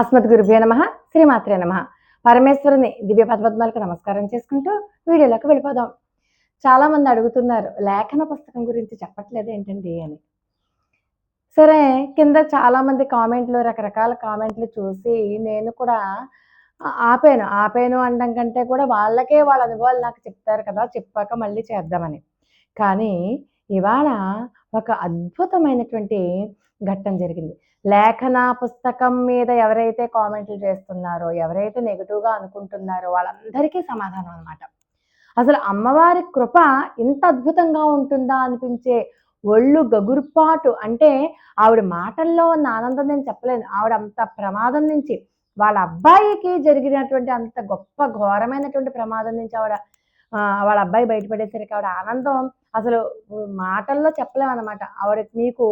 అస్మద్ గురుభ్యో నమ శ్రీమాత్రే నమ. పరమేశ్వరుని దివ్య పద్మాలకు నమస్కారం చేసుకుంటూ వీడియోలోకి వెళ్ళిపోదాం. చాలామంది అడుగుతున్నారు లేఖన పుస్తకం గురించి చెప్పట్లేదు ఏంటండి అని. సరే కింద చాలామంది కామెంట్లు రకరకాల కామెంట్లు చూసి నేను కూడా ఆపాను. ఆపాను అనడం కంటే కూడా వాళ్ళకే వాళ్ళ అనుభవాలు నాకు చెప్తారు కదా చెప్పాక మళ్ళీ చేద్దామని. కానీ ఇవాళ ఒక అద్భుతమైనటువంటి ఘట్టం జరిగింది. లేఖన పుస్తకం మీద ఎవరైతే కామెంట్లు చేస్తున్నారో ఎవరైతే నెగిటివ్గా అనుకుంటున్నారో వాళ్ళందరికీ సమాధానం అనమాట అసలు అమ్మవారి కృప ఇంత అద్భుతంగా ఉంటుందా అనిపించే ఒళ్ళు గగుర్పాటు అంటే ఆవిడ మాటల్లో ఉన్న ఆనందం నేను చెప్పలేను. ఆవిడ అంత ప్రమాదం నుంచి వాళ్ళ అబ్బాయికి జరిగినటువంటి అంత గొప్ప ఘోరమైనటువంటి ప్రమాదం నుంచి ఆవిడ వాళ్ళ అబ్బాయి బయటపడేసరికి ఆవిడ ఆనందం అసలు మాటల్లో చెప్పలేమన్నమాట. ఆవిడ మీకు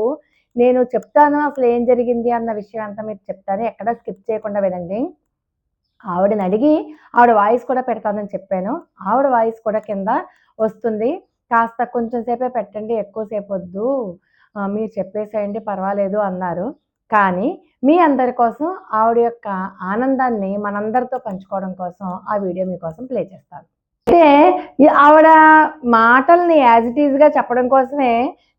నేను చెప్తాను అసలు ఏం జరిగింది అన్న విషయం అంతా మీరు చెప్తాను. ఎక్కడ స్కిప్ చేయకుండా వినండి. ఆవిడని అడిగి ఆవిడ వాయిస్ కూడా పెడతానని చెప్పాను. ఆవిడ వాయిస్ కూడా కింద వస్తుంది. కాస్త కొంచెం సేపే పెట్టండి ఎక్కువసేపు వద్దు. మీరు చెప్పేసేయండి పర్వాలేదు అన్నారు. కానీ మీ అందరి కోసం ఆవిడ యొక్క ఆనందాన్ని మనందరితో పంచుకోవడం కోసం ఆ వీడియో మీకోసం ప్లే చేస్తాను. ఆవిడ మాటల్ని యాజ్ ఇట్ ఈజ్గా చెప్పడం కోసమే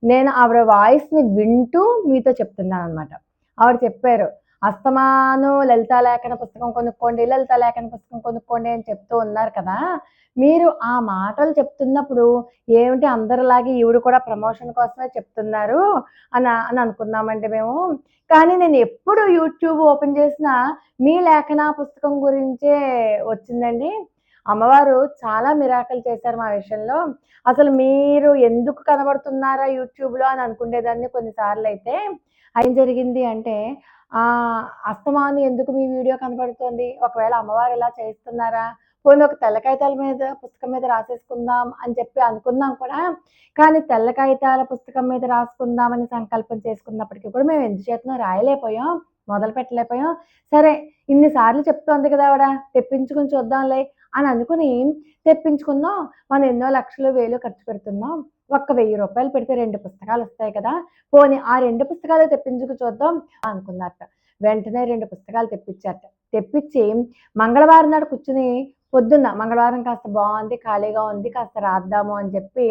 నేను ఆవిడ వాయిస్ని వింటూ మీతో చెప్తున్నాను అనమాట ఆవిడ చెప్పారు అస్తమాను లలిత లేఖన పుస్తకం కొనుక్కోండి లలిత లేఖన పుస్తకం కొనుక్కోండి అని చెప్తూ ఉన్నారు కదా. మీరు ఆ మాటలు చెప్తున్నప్పుడు ఏమిటి అందరిలాగే ఈవిడ కూడా ప్రమోషన్ కోసమే చెప్తున్నారు అని అని అనుకున్నామండి మేము. కానీ నేను ఎప్పుడు యూట్యూబ్ ఓపెన్ చేసినా మీ లేఖన పుస్తకం గురించే వచ్చిందండి. అమ్మవారు చాలా మిరాకలు చేశారు మా విషయంలో. అసలు మీరు ఎందుకు కనబడుతున్నారా యూట్యూబ్లో అని అనుకునేదాన్ని కొన్నిసార్లు అయితే ఏం జరిగింది అంటే అస్తమాను ఎందుకు మీ వీడియో కనబడుతోంది? ఒకవేళ అమ్మవారు ఇలా చేస్తున్నారా? పోనీ ఒక తెల్ల కాగితాల మీద పుస్తకం మీద రాసేసుకుందాం అని చెప్పి అనుకున్నాం కూడా. కానీ తెల్ల కాగితాల పుస్తకం మీద రాసుకుందామని సంకల్పం చేసుకున్నప్పటికీ కూడా మేము ఎందుచేతనో రాయలేకపోయాం. మొదలు పెట్టలేకపోయాం. సరే ఇన్నిసార్లు చెప్తోంది కదా ఆవిడ తెప్పించుకుని చూద్దాంలే అని అనుకుని తెప్పించుకుందాం. మనం ఎన్నో లక్షలు వేలు ఖర్చు పెడుతున్నాం. ఒక్క వెయ్యి రూపాయలు పెడితే రెండు పుస్తకాలు వస్తాయి కదా. పోనీ ఆ రెండు పుస్తకాలు తెప్పించుకు చూద్దాం అనుకున్నారట. వెంటనే రెండు పుస్తకాలు తెప్పించారట. తెప్పించి మంగళవారం నాడు కూర్చుని పొద్దున్న మంగళవారం కాస్త బాగుంది ఖాళీగా ఉంది కాస్త రాద్దాము అని చెప్పి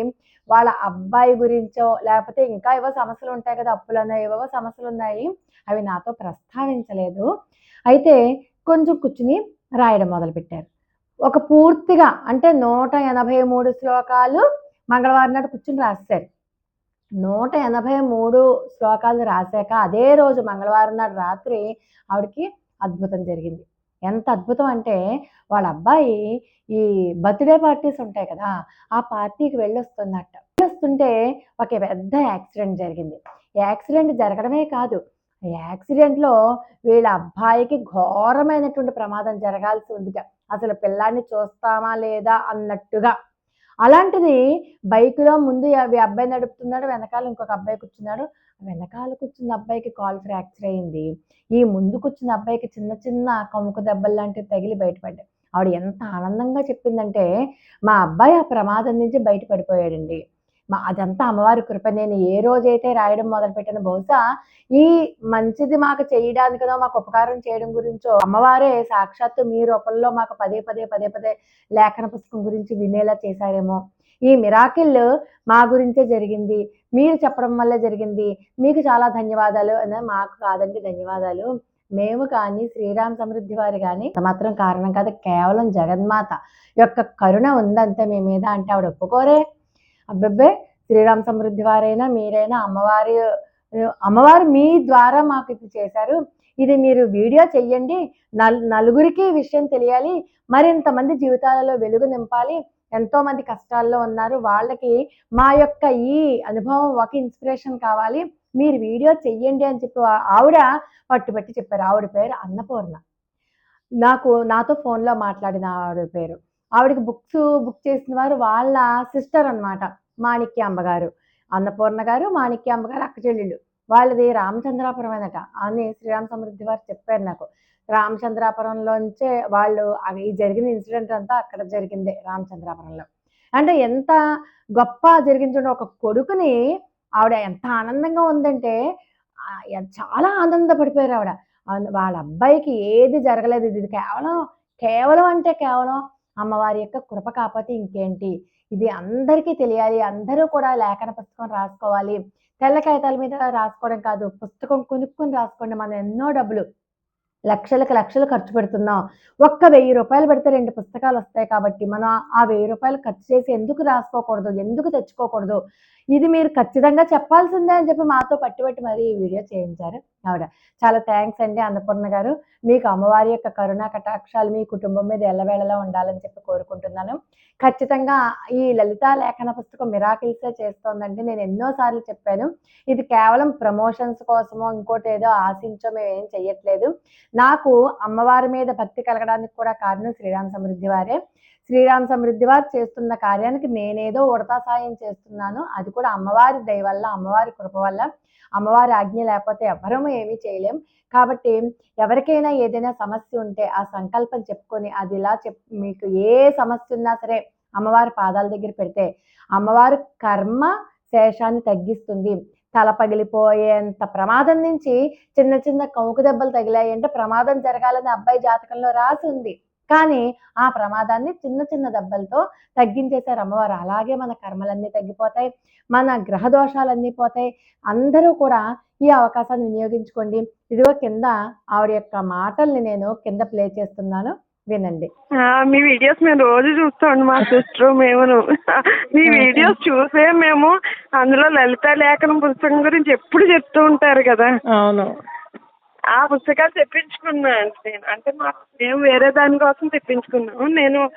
వాళ్ళ అబ్బాయి గురించో లేకపోతే ఇంకా ఏవో సమస్యలు ఉంటాయి కదా అప్పులన్నా ఏవో సమస్యలు ఉన్నాయి అవి నాతో ప్రస్తావించలేదు. అయితే కొంచెం కూర్చుని రాయడం మొదలుపెట్టారు. ఒక పూర్తిగా అంటే నూట ఎనభై మూడు శ్లోకాలు మంగళవారం నాడు కూర్చుని రాశారు. నూట ఎనభై మూడు శ్లోకాలు రాశాక అదే రోజు మంగళవారం నాడు రాత్రి ఆవిడకి అద్భుతం జరిగింది. ఎంత అద్భుతం అంటే వాళ్ళ అబ్బాయి ఈ బర్త్డే పార్టీస్ ఉంటాయి కదా ఆ పార్టీకి వెళ్ళొస్తుందట. వెళ్ళొస్తుంటే ఒక పెద్ద యాక్సిడెంట్ జరిగింది. యాక్సిడెంట్ జరగడమే కాదు యాక్సిడెంట్లో వీళ్ళ అబ్బాయికి ఘోరమైనటువంటి ప్రమాదం జరగాల్సి ఉందిట. అసలు పిల్లాన్ని చూస్తామా లేదా అన్నట్టుగా. అలాంటిది బైక్లో ముందు అబ్బాయి నడుపుతున్నాడు వెనకాల ఇంకొక అబ్బాయి కూర్చున్నాడు. వెనకాల కూర్చున్న అబ్బాయికి కాల్ ఫ్రాక్చర్ అయింది. ఈ ముందు కూర్చున్న అబ్బాయికి చిన్న చిన్న కముక దెబ్బలు లాంటివి తగిలి బయటపడ్డాయి. ఆవిడ ఎంత ఆనందంగా చెప్పిందంటే మా అబ్బాయి ఆ ప్రమాదం నుంచి బయటపడిపోయాడండి. మా అదంతా అమ్మవారి కృప. నేను ఏ రోజైతే రాయడం మొదలుపెట్టాను బహుశా ఈ మంచిది మాకు చేయడానికనో మాకు ఉపకారం చేయడం గురించో అమ్మవారే సాక్షాత్తు మీ రూపంలో మాకు పదే పదే పదే పదే లేఖన పుస్తకం గురించి వినేలా చేశారేమో. ఈ మిరాకిల్ మా గురించే జరిగింది. మీరు చెప్పడం వల్ల జరిగింది. మీకు చాలా ధన్యవాదాలు. అని మాకు కాదండి ధన్యవాదాలు. మేము కానీ శ్రీరామ్ సమృద్ధి వారు కానీ మాత్రం కారణం కాదు. కేవలం జగన్మాత యొక్క కరుణ ఉందంతే మీ మీద అంటే ఆవిడ ఒప్పుకోరే. అబ్బబ్బే శ్రీరామ్ సమృద్ధి వారైనా మీరైనా అమ్మవారి అమ్మవారు మీ ద్వారా మాకు ఇది చేశారు. ఇది మీరు వీడియో చెయ్యండి. నల్ నలుగురికి విషయం తెలియాలి. మరింతమంది జీవితాలలో వెలుగు నింపాలి. ఎంతో మంది కష్టాల్లో ఉన్నారు. వాళ్ళకి మా యొక్క ఈ అనుభవం ఒక ఇన్స్పిరేషన్ కావాలి. మీరు వీడియో చెయ్యండి అని చెప్పి ఆవిడ పట్టుబట్టి చెప్పారు. ఆవిడ పేరు అన్నపూర్ణ. నాకు నాతో ఫోన్లో మాట్లాడిన ఆవిడ పేరు. ఆవిడకి బుక్స్ బుక్ చేసిన వారు వాళ్ళ సిస్టర్ అన్నమాట మాణిక్యాంబ గారు అన్నపూర్ణ గారు మాణిక్యాంబ గారు అక్క చెల్లెళ్ళు. వాళ్ళది రామచంద్రాపురం అనట అని శ్రీరామ సమృద్ధి వారు చెప్పారు నాకు. రామచంద్రాపురంలోంచే వాళ్ళు అవి జరిగిన ఇన్సిడెంట్ అంతా అక్కడ జరిగిందే రామచంద్రాపురంలో. అంటే ఎంత గొప్ప జరిగించండి ఒక కొడుకుని ఆవిడ ఎంత ఆనందంగా ఉందంటే చాలా ఆనందపడిపోయారు ఆవిడ. వాళ్ళ అబ్బాయికి ఏది జరగలేదు. ఇది కేవలం కేవలం అంటే కేవలం అమ్మవారి యొక్క కృప కాకపోతే ఇంకేంటి? ఇది అందరికీ తెలియాలి. అందరూ కూడా లేఖన పుస్తకం రాసుకోవాలి. తెల్ల కాగితాల మీద రాసుకోవడం కాదు పుస్తకం కొనుక్కొని రాసుకోండి మనం ఎన్నో డబ్బులు. లక్షలకు లక్షలు ఖర్చు పెడుతున్నాం. ఒక్క వెయ్యి రూపాయలు పెడితే రెండు పుస్తకాలు వస్తాయి కాబట్టి మనం ఆ వెయ్యి రూపాయలు ఖర్చు చేసి ఎందుకు రాసుకోకూడదు ఎందుకు తెచ్చుకోకూడదు? ఇది మీరు ఖచ్చితంగా చెప్పాల్సిందే అని చెప్పి మాతో పట్టుబట్టి మరీ ఈ వీడియో చేయించారు ఆవిడ. చాలా థ్యాంక్స్ అండి అన్నపూర్ణ గారు. మీకు అమ్మవారి యొక్క కరుణా కటాక్షాలు మీ కుటుంబం మీద ఎల్లవేళలా ఉండాలని చెప్పి కోరుకుంటున్నాను. ఖచ్చితంగా ఈ లలితా లేఖన పుస్తకం మిరాకిల్సే చేస్తోందండి. నేను ఎన్నోసార్లు చెప్పాను. ఇది కేవలం ప్రమోషన్స్ కోసమో ఇంకోటి ఏదో ఆశించో మేము ఏం చెయ్యట్లేదు. నాకు అమ్మవారి మీద భక్తి కలగడానికి కూడా కారణం శ్రీరామ సమృద్ధి వారే. శ్రీరామ సమృద్ధి వారు చేస్తున్న కార్యానికి నేనేదో ఉడతా సాయం చేస్తున్నాను. అది కూడా అమ్మవారి దయ వల్ల అమ్మవారి కృప వల్ల అమ్మవారి ఆజ్ఞ లేకపోతే ఎవరము ఏమీ చేయలేం. కాబట్టి ఎవరికైనా ఏదైనా సమస్య ఉంటే ఆ సంకల్పం చెప్పుకొని అది ఇలా చెప్ మీకు ఏ సమస్య ఉన్నా సరే అమ్మవారి పాదాల దగ్గర పెడితే అమ్మవారి కర్మ శేషాన్ని తగ్గిస్తుంది. తల పగిలిపోయేంత ప్రమాదం నుంచి చిన్న చిన్న కౌకు దెబ్బలు తగిలాయంటే ప్రమాదం జరగాలని అబ్బాయి జాతకంలో రాసి ఉంది. కానీ ఆ ప్రమాదాన్ని చిన్న చిన్న దెబ్బలతో తగ్గించేశారు అమ్మవారు. అలాగే మన కర్మలన్నీ తగ్గిపోతాయి మన గ్రహ దోషాలన్నీ పోతాయి. అందరూ కూడా ఈ అవకాశాన్ని వినియోగించుకోండి. ఇదిగో కింద ఆవిడ యొక్క మాటల్ని నేను కింద ప్లే చేస్తున్నాను. వినండి. మీ వీడియోస్ మేము రోజు చూస్తామండి మా సిస్టర్ మేమును. మీ వీడియోస్ చూసే మేము అందులో లలిత లేఖనం పుస్తకం గురించి ఎప్పుడు చెప్తూ ఉంటారు కదా. అవును. ఆ పుస్తకాలు తెప్పించుకున్నా నేను. అంటే మా మేము వేరే దానికోసం తెప్పించుకున్నాము. నేను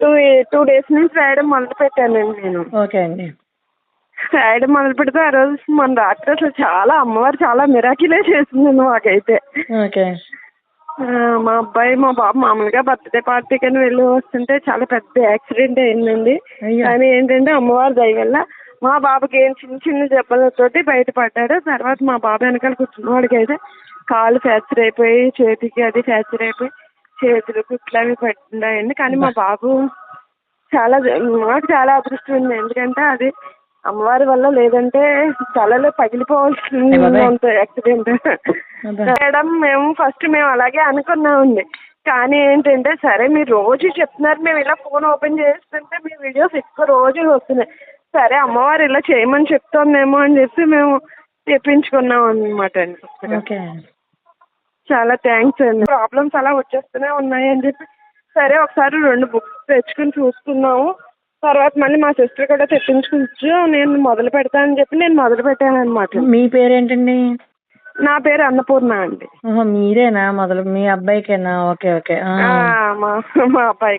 టూ టూ డేస్ నుంచి రాయడం మొదలు పెట్టానండి నేను. ఓకే అండి. రాయడం మొదలు పెడితే ఆ రోజు మన రాత్రి అసలు చాలా అమ్మవారు చాలా మిరాకిలే చేసిందండి మాకైతే. ఓకే. మా అబ్బాయి మా బాబు మామూలుగా బర్త్డే పార్టీకి అని వెళ్ళి వస్తుంటే చాలా పెద్ద యాక్సిడెంట్ అయిందండి. అయ్యో. కానీ ఏంటంటే అమ్మవారి దయ వల్ల మా బాబుకి ఏం చిన్న చిన్న దెబ్బలతోటి బయటపడ్డాడు. తర్వాత మా బాబు వెనకాల కూర్చున్న వాడికి అయితే కాలు ఫ్రాక్చర్ అయిపోయి చేతికి అది ఫ్రాక్చర్ అయిపోయి చేతులు కుట్లు అవి పట్టినాయండి కానీ మా బాబు చాలా మాకు చాలా అదృష్టం ఉంది ఎందుకంటే అది అమ్మవారి వల్ల లేదంటే తలలో పగిలిపోవాల్సింది యాక్సిడెంట్. మేడం మేము ఫస్ట్ మేము అలాగే అనుకున్నామండి. కానీ ఏంటంటే సరే మీరు రోజు చెప్తున్నారు మేము ఇలా ఫోన్ ఓపెన్ చేస్తుంటే మీ వీడియోస్ ఎక్కువ రోజు వస్తున్నాయి. సరే అమ్మవారు ఇలా చేయమని చెప్తోందేమో అని చెప్పి మేము తెప్పించుకున్నాం అనమాట అండి. ఓకే. చాలా థ్యాంక్స్ అండి. ప్రాబ్లమ్స్ అలా వచ్చేస్తూనే ఉన్నాయి అని చెప్పి సరే ఒకసారి రెండు బుక్స్ తెచ్చుకుని చూసుకున్నాము తర్వాత మళ్ళీ మా సిస్టర్ కూడా తెప్పించుకోవచ్చు నేను మొదలు పెడతానని చెప్పి నేను మొదలు పెట్టాను అనమాట మీ పేరేంటండి? నా పేరు అన్నపూర్ణ అండి. మీరేనా? మొదలు మీ అబ్బాయికేనా? Okay okay. మా అబ్బాయి.